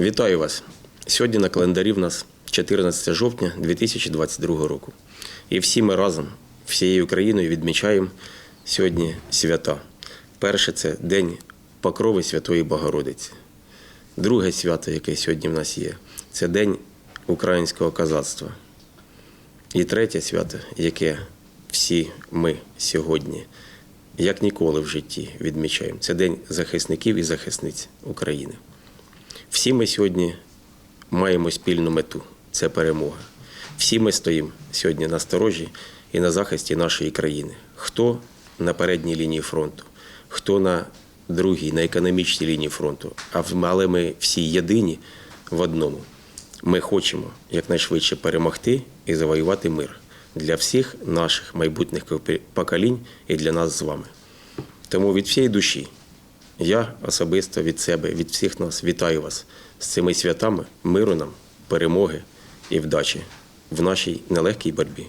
Вітаю вас! Сьогодні на календарі в нас 14 жовтня 2022 року. І всі ми разом, всією Україною відмічаємо сьогодні свята. Перше це День Покрови Святої Богородиці. Друге свято, яке сьогодні в нас є, це День українського козацтва. І третє свято, яке всі ми сьогодні, як ніколи в житті, відмічаємо, це День захисників і захисниць України. Всі ми сьогодні маємо спільну мету це перемога. Всі ми стоїмо сьогодні на сторожі і на захисті нашої країни. Хто на передній лінії фронту, хто на другій, на економічній лінії фронту. Але ми всі єдині в одному. Ми хочемо якнайшвидше перемогти і завоювати мир для всіх наших майбутніх поколінь і для нас з вами. Тому від всієї душі я особисто від себе, від всіх нас вітаю вас з цими святами, миру нам, перемоги і вдачі в нашій нелегкій боротьбі.